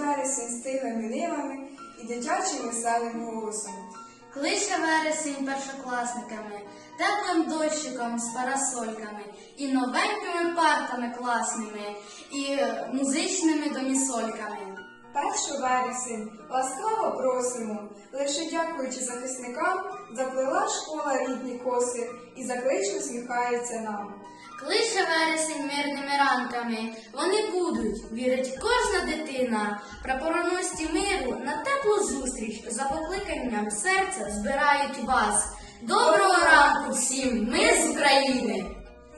вересень стиглими нивами і дитячим веселим голосом. Кличе вересень першокласниками, теплим дощиком з парасольками, і новенькими партами класними, і е, музичними домісольками. Першу вересень ласкаво просимо, лише дякуючи захисникам, заплела школа рідні коси і заклич усміхається нам. Кличе вересень мирними ранками, вони будуть, вірить кожна дитина, прапороносці миру на теплу зустріч за покликанням серця збирають вас. Доброго ранку всім! Ми з України!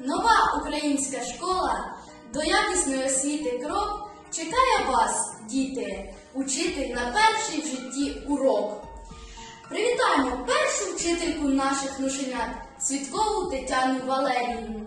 Нова українська школа до якісної освіти крок чекає вас, діти, учитель на перший в житті урок. Привітаємо першу вчительку наших нушенят Цвіткову Тетяну Валеріївну.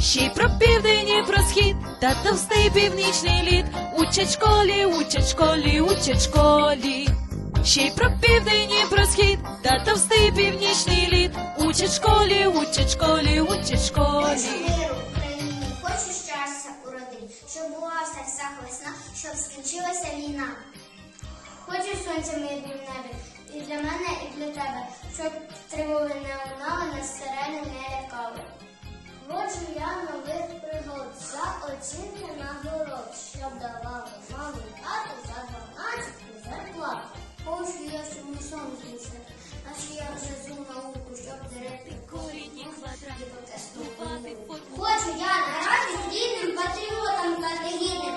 Ще й про південь і про схід, та товстий північний лід. Учать школі, учать школі, учать школі. Ще й про південь і про схід, та товстий північний лід. Учать школі, учать школі, учать школі. Хочу щастя у щоб була в серцях весна, щоб скінчилася війна. Хочу сонця в небі, і для мене, і для тебе, щоб тривоги не лунали, нас сирени не лякали. Хочу я нових пригод, за оцінки нагород, щоб давали маму і тату за дванадцятку зарплат. Хочу я, мій сон а ще я вже цю науку, щоб директор Корінні квадрати, Ступати Хочу я наразі рідним патріотом категідним,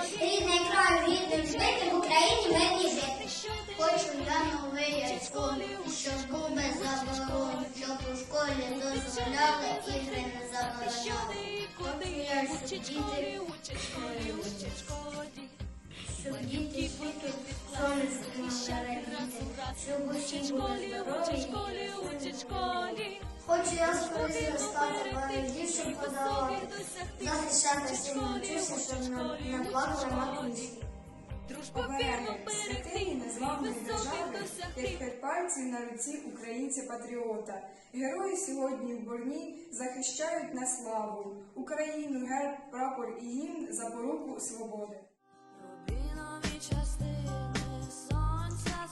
не забороняли. Хочу я, щоб діти, щоб діти світу сонечко могли радіти, щоб усі були здорові. Хочу я скоріше стати боротьбі, подавати, захищати всім навчуся, щоб не, не плакали матусі. Обереги святий незламної держави, як п'ять на руці українця-патріота. Герої сьогодні в борні захищають на славу Україну, герб, прапор і гімн за поруку свободи.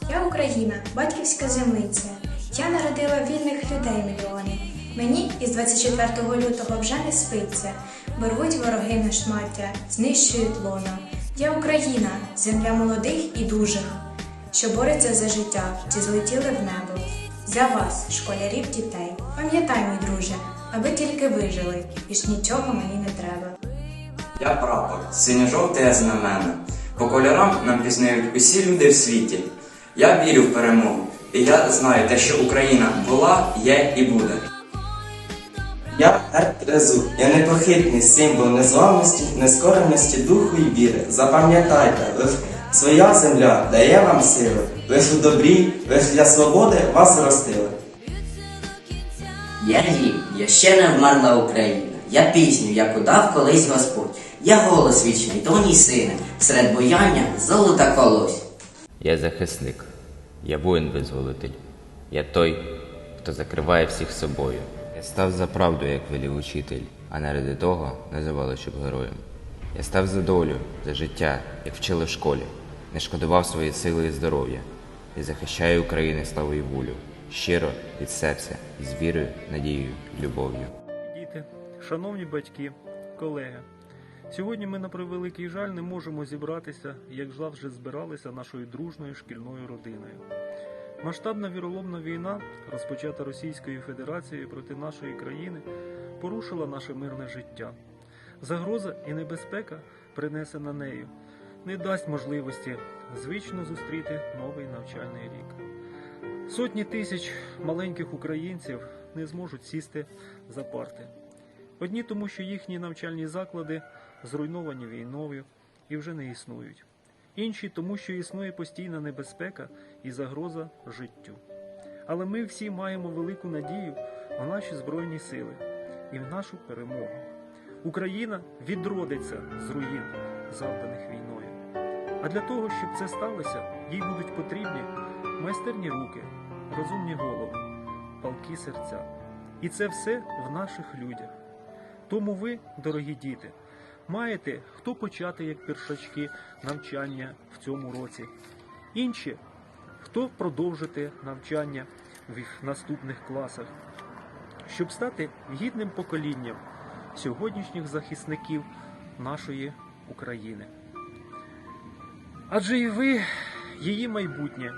Я Україна, батьківська землиця. Я народила вільних людей мільйони. Мені із 24 лютого вже не спиться, бо рвуть вороги на шмаття, знищують лона. Я Україна, земля молодих і дужих, що бореться за життя, ті злетіли в небо. За вас, школярів дітей, пам'ятай, мій друже, аби тільки вижили, і ж нічого мені не треба. Я прапор, синьо-жовте знамена. По кольорам нам пізнають усі люди в світі. Я вірю в перемогу, і я знаю те, що Україна була, є і буде. Я Ертрезу, я непохитний символ незламності, нескореності духу і віри. Запам'ятайте, лиш своя земля дає вам сили, лиш у добрі, лиш для свободи вас зростили. Я гімн, я ще не вмерла Україна. Я пісню, яку дав колись Господь. Я голос вічний, тоній сина, серед бояння золота колось. Я захисник, я воїн-визволитель. Я той, хто закриває всіх собою. Я став за правду, як велів учитель, а не ради того називали, щоб героєм. Я став за долю, за життя, як вчили в школі, не шкодував свої сили і здоров'я, і захищаю України славу і волю, щиро від серця, з вірою, надією, любов'ю. Діти, шановні батьки, колеги, сьогодні ми на превеликий жаль не можемо зібратися, як завжди збиралися нашою дружною шкільною родиною. Масштабна віроломна війна, розпочата Російською Федерацією проти нашої країни, порушила наше мирне життя. Загроза і небезпека, принесена нею, не дасть можливості звично зустріти новий навчальний рік. Сотні тисяч маленьких українців не зможуть сісти за парти. Одні тому, що їхні навчальні заклади зруйновані війною і вже не існують. Інші тому, що існує постійна небезпека і загроза життю. Але ми всі маємо велику надію в наші Збройні сили і в нашу перемогу. Україна відродиться з руїн, завданих війною. А для того, щоб це сталося, їй будуть потрібні майстерні руки, розумні голови, палкі серця. І це все в наших людях. Тому ви, дорогі діти, маєте хто почати як першачки навчання в цьому році, інші хто продовжити навчання в їх наступних класах, щоб стати гідним поколінням сьогоднішніх захисників нашої України. Адже і ви її майбутнє,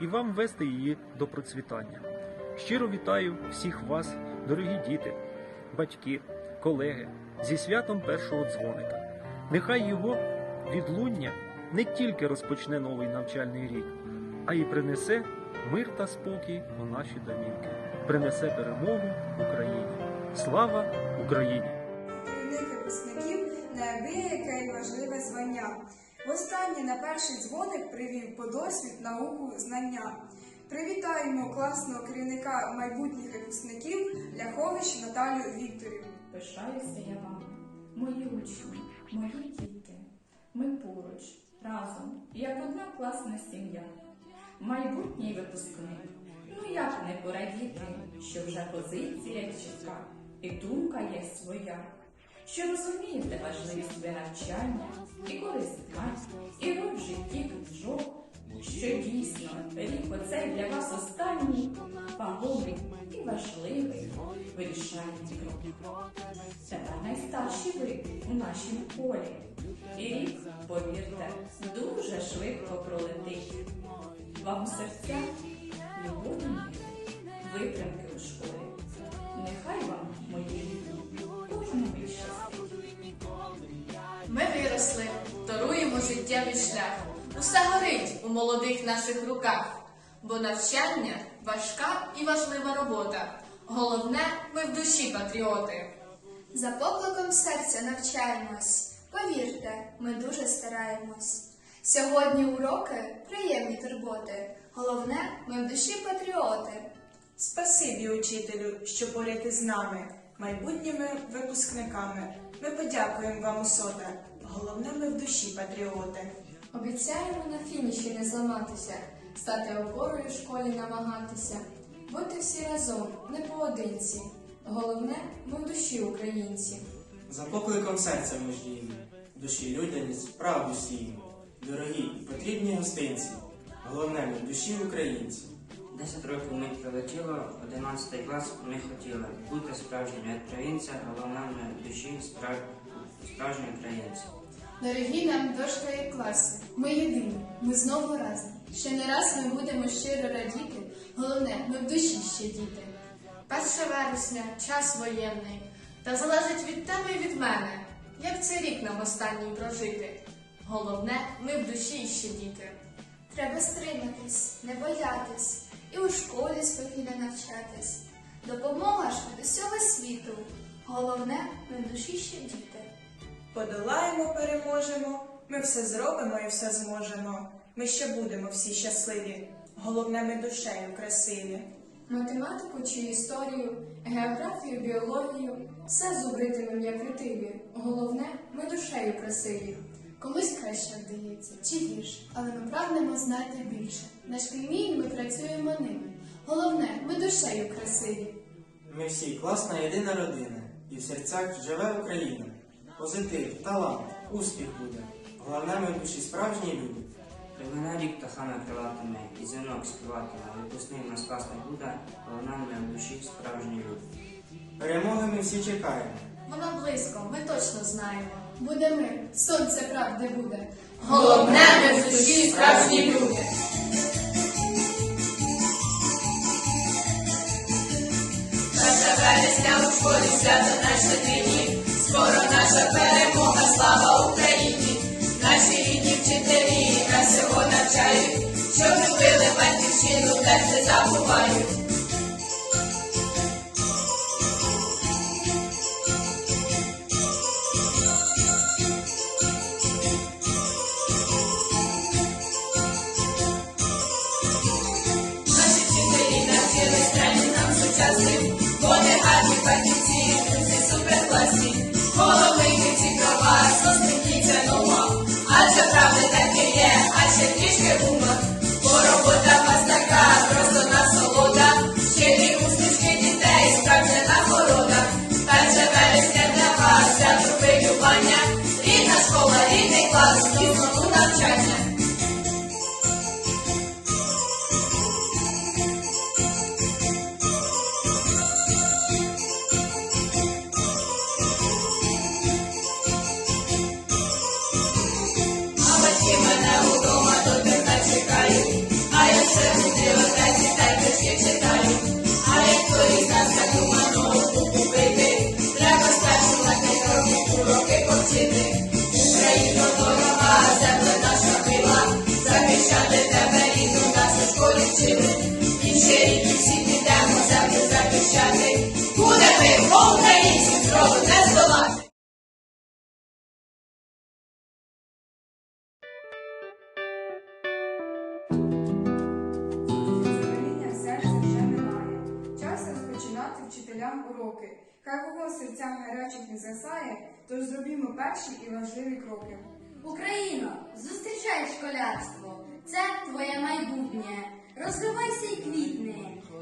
і вам вести її до процвітання. Щиро вітаю всіх вас, дорогі діти, батьки, колеги, зі святом першого дзвоника. Нехай його відлуння не тільки розпочне новий навчальний рік, а й принесе мир та спокій у наші домівки, принесе перемогу Україні. Слава Україні! Неабияке і важливе звання. Востаннє на перший дзвоник привів по досвід науку знання. Привітаємо класного керівника майбутніх випускників Ляхович Наталю Вікторівну. Пишаюся я вами, мої учні, мої діти. Ми поруч, разом, як одна класна сім'я. Майбутній випускник. Ну як не порадіти, що вже позиція чітка і думка є своя. Що розумієте важливість ви навчання і користь знань, і роль в житті книжок, що дійсно рік оцей для вас останній, вагомий і важливий, вирішальний крок. Тепер найстарші ви у нашім полі. І рік, повірте, дуже швидко пролетить. Вам серця любові витримки у школі. Нехай вам, мої кожному. Ми виросли, торуємо життєвий шлях. Усе горить у молодих наших руках, бо навчання важка і важлива робота. Головне, ми в душі патріоти. За покликом серця навчаємось. Повірте, ми дуже стараємось. Сьогодні уроки приємні турботи. Головне, ми в душі патріоти. Спасибі, учителю, що поряд із нами, майбутніми випускниками. Ми подякуємо вам усоте. Головне, ми в душі патріоти. Обіцяємо на фініші не зламатися, стати опорою в школі намагатися, бути всі разом, не поодинці. Головне, ми в душі українці. За покликом серця ми ж душі людяність, правду сіємо. Дорогі і потрібні гостинці, головне ми в душі українці. Десять років мить прилетіло, 11 клас ми хотіли бути справжніми українця, головне ми в душі справ... справжні українці. Дорогі нам дошкої класи, ми єдині, ми знову разом. Ще не раз ми будемо щиро радіти, головне, ми в душі ще діти. 1 вересня, час воєнний, та залежить від тебе і від мене, як цей рік нам останній прожити. Головне, ми в душі ще діти. Треба стриматись, не боятись і у школі спокійно навчатись. Допомога ж від усього світу. Головне, ми в душі ще діти. Подолаємо, переможемо, ми все зробимо і все зможемо. Ми ще будемо всі щасливі. Головне, ми душею красиві. Математику чи історію, географію, біологію все зубритимем як ретиві. Головне, ми душею красиві. Комусь краще вдається, чи гірше, але ми прагнемо знати більше. На шкільній ми працюємо ними. Головне, ми душею красиві. Ми всі класна єдина родина, і в серцях живе Україна. Позитив, талант, успіх буде. Головне ми душі справжні люди. Рік птахами крилатиме, і дзвінок співатиме, випускний нас класний буде, головне ми в душі справжні люди. Перемоги ми всі чекаємо. Вона близько, ми точно знаємо. Буде мир, сонце правди буде. Головне, ми в душі справжні люди. Вересня вересня у школі свято наше нині. Скоро наша перемога, слава Україні. Наші рідні вчителі нас всього навчають, щоб любили батьківщину, теж не забувають. Наші вчителі навчили нам сучасним, вони гарні фахівці, друзі суперкласні. Головний ці про ще трішки гумор. Бо робота в вас у школі вчили. І всі підемо захищати. Буде ми, бо українців зробу не здолати. Вчителям уроки. Хай вогонь в гарячих не згасає, тож зробімо перші і важливі кроки. Україно, зустрічай школярство, це твоє майбутнє розкривайся і квітне,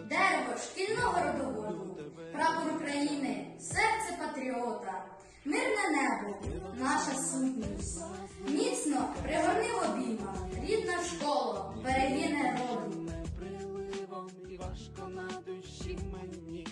дерево шкільного родоводу, прапор України, серце патріота, мирне небо, наша сутність. Міцно пригорни в обійма, рідна школа, берегине роду. Важко на душі мені.